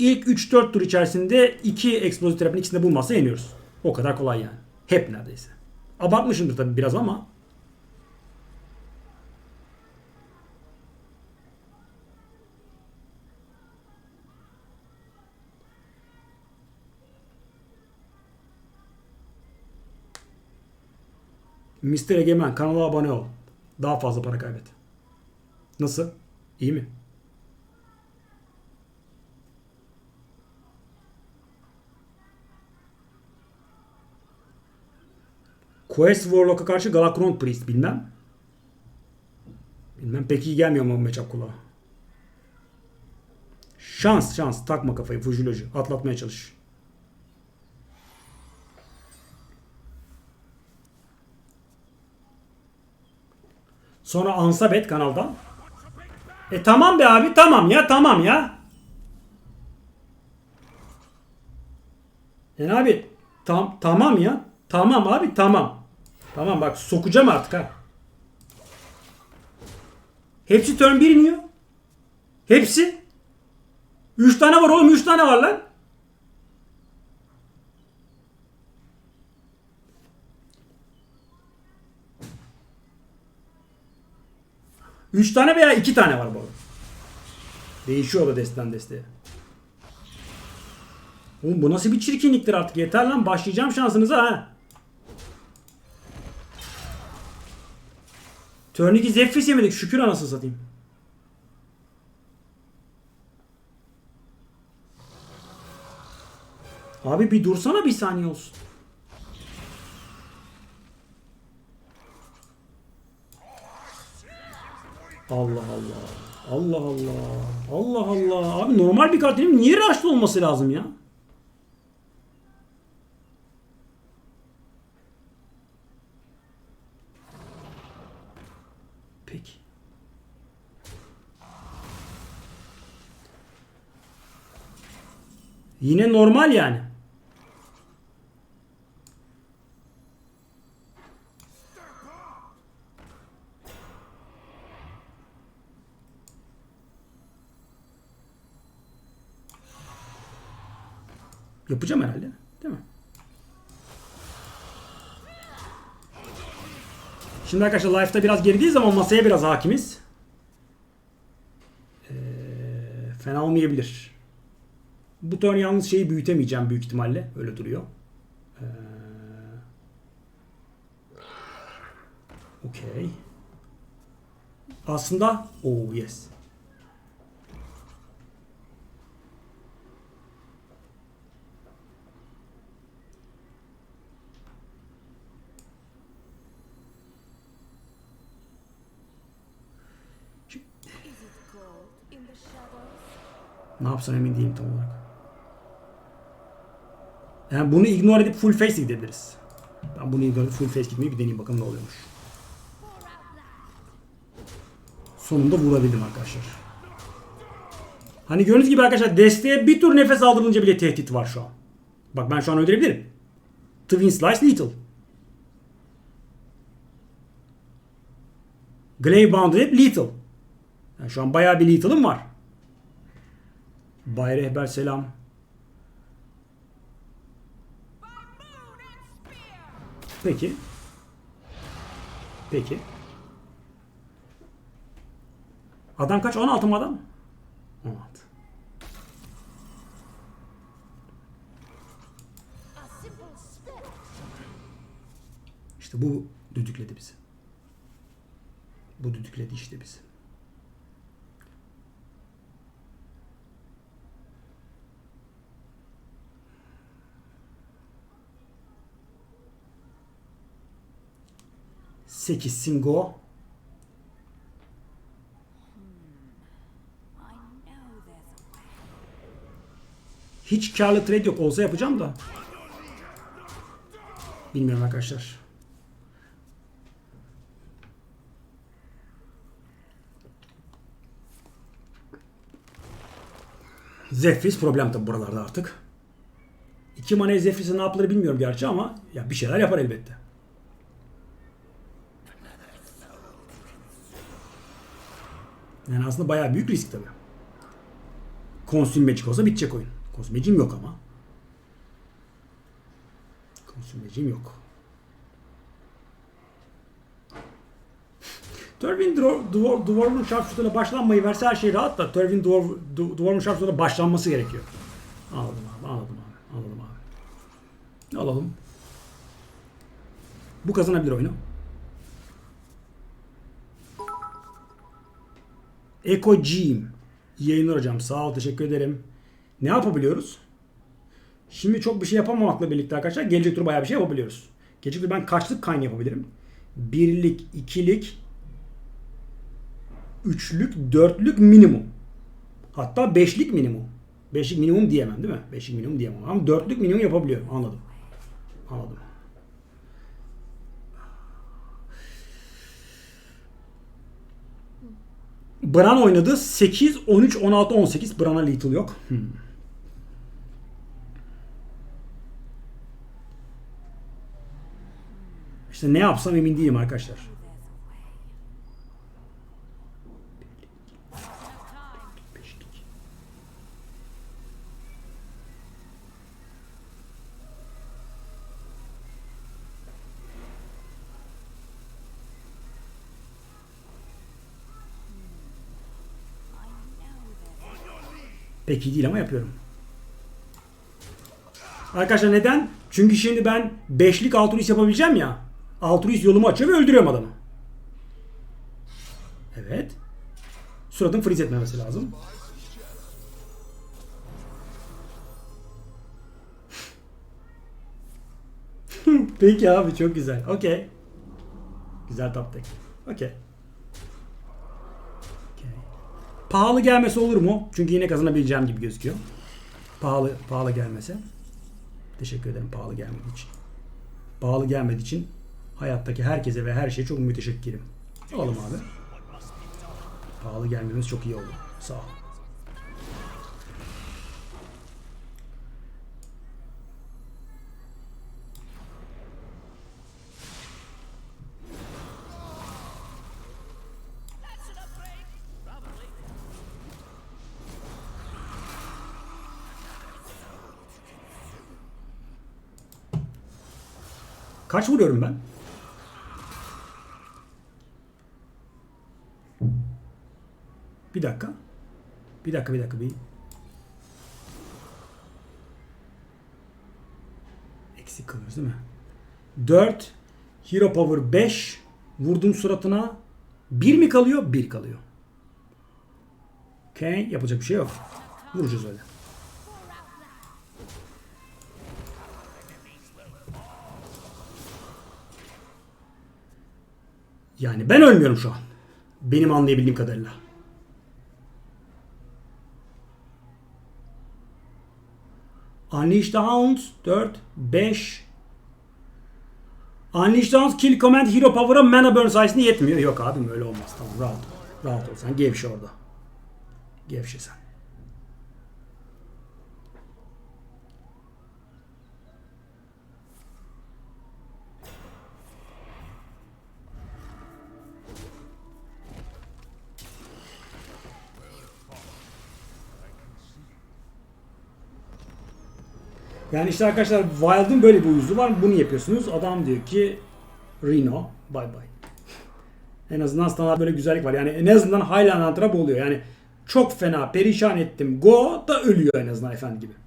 ilk 3-4 tur içerisinde 2 eksplozif terapinin ikisini de bulmazsa yeniyoruz. O kadar kolay yani. Hep neredeyse. Abartmışımdır tabii biraz ama. Mr. Egemen kanala abone ol. Daha fazla para kaybet. Nasıl? İyi mi? Quest Warlock'a karşı Galakron Priest bilmem. Bilmem pek iyi gelmiyor mu bu matchup kulağa. Şans şans takma kafayı Fujiloji atlatmaya çalış. Sonra Ansabet kanaldan. E tamam be abi tamam ya tamam ya. Yani abi tam tamam ya. Tamam abi tamam. Tamam bak sokacağım artık ha. Hepsi turn 1 iniyor. Hepsi. 3 tane var oğlum 3 tane var lan. Üç tane veya iki tane var bu. Değişiyor da desten desteğe. Oğlum bu nasıl bir çirkinliktir artık yeter lan başlayacağım şansınıza ha. Turn 2 Zephyrs yemedik şükür anasını satayım. Abi bir dursana bir saniye olsun. Allah Allah. Allah Allah. Allah Allah. Abi normal bir karakterin niye rush'lı olması lazım ya? Peki. Yine normal yani. Yapacağım herhalde. Değil mi? Şimdi arkadaşlar live'da biraz gerideyiz ama masaya biraz hakimiz. Ee, fena olmayabilir. Bu turn yalnız şeyi büyütemeyeceğim büyük ihtimalle. Öyle duruyor. Ee, Okey. Aslında oh yes. Ne yapsam emin değilim tam olarak. Yani bunu ignore edip full face gidebiliriz. Ben bunu ignore edip full face gitmeyi bir deneyeyim bakalım ne oluyormuş. Sonunda vurabildim arkadaşlar. Hani gördüğünüz gibi arkadaşlar desteğe bir tur nefes aldırınca bile tehdit var şu an. Bak ben şu an öldürebilirim. Twin Slice Lethal. Glaive Bounded hep Lethal. Yani şu an bayağı bir Lethal'ım var. Bay Rehber selam. Peki. Peki. Adam kaç? 16 mı adam? 16. A simple spell. İşte bu düdükledi bizi. Bu düdükledi işte bizi. Sekiz singo. Hiç karlı trade yok. Olsa yapacağım da. Bilmiyorum arkadaşlar. Zephyrs problem tabi buralarda artık. İki mana Zephyrs'e ne yapılır bilmiyorum gerçi ama ya bir şeyler yapar elbette. Yani aslında bayağı büyük risk tabi. Consume Magic olsa bitecek oyun. Consume Magic'im yok ama. Consume Magic'im yok. Dwarf, Dwarf'un Sharpshooter'la başlanmayı verse her şey rahat da Du- Dwarf'un Sharpshooter'la başlanması gerekiyor. Anladım abi, anladım abi, anladım abi. Alalım. Bu kazanabilir oyunu. Eko G'im. İyi yayınlar hocam. Sağ ol. Teşekkür ederim. Ne yapabiliyoruz? Şimdi çok bir şey yapamamakla birlikte arkadaşlar gelecek tur bayağı bir şey yapabiliyoruz. Gelecek tur ben kaçlık kayn yapabilirim? Birlik, ikilik, üçlük, dörtlük minimum. Hatta beşlik minimum. Beşlik minimum diyemem değil mi? Beşlik minimum diyemem. Ama dörtlük minimum yapabiliyorum. Anladım. Anladım. Bran oynadı. 8, 13, 16, 18. Bran'a lethal yok. Hmm. İşte ne yapsam emin değilim arkadaşlar. Pek iyi değil ama yapıyorum. Arkadaşlar neden? Çünkü şimdi ben beşlik altruist yapabileceğim ya. Altruist yolumu açıyor ve öldürüyorum adamı. Evet. Suratın freeze etmemesi lazım. Peki abi çok güzel. Okey. Güzel top tek. Okey. Okey. Pahalı gelmesi olur mu? Çünkü yine kazanabileceğim gibi gözüküyor. Pahalı pahalı gelmese. Teşekkür ederim pahalı gelmediği için. Pahalı gelmediği için hayattaki herkese ve her şeye çok müteşekkirim. Alalım abi. Pahalı gelmemiz çok iyi oldu. Sağ ol. Kaç vuruyorum ben? Bir dakika. Bir dakika bir dakika bir. Eksik kalıyoruz değil mi? 4 Hero Power 5 vurdum suratına 1 mi kalıyor? 1 kalıyor. Okey yapacak bir şey yok. Vuracağız öyle. Yani ben ölmüyorum şu an. Benim anlayabildiğim kadarıyla. Unleash the Hounds 4, 5. Unleash the Hounds kill command hero power'a mana burn sayesinde yetmiyor. Yok abim öyle olmaz. Tamam rahat ol. Rahat ol sen gevşe orada. Gevşe sen. Yani işte arkadaşlar Wild'ın böyle bir uyuzu var. Bunu yapıyorsunuz. Adam diyor ki Reno bye bye. En azından standart böyle güzellik var. Yani en azından Hunter'a oluyor. Yani çok fena perişan ettim. Go da ölüyor en azından efendi gibi.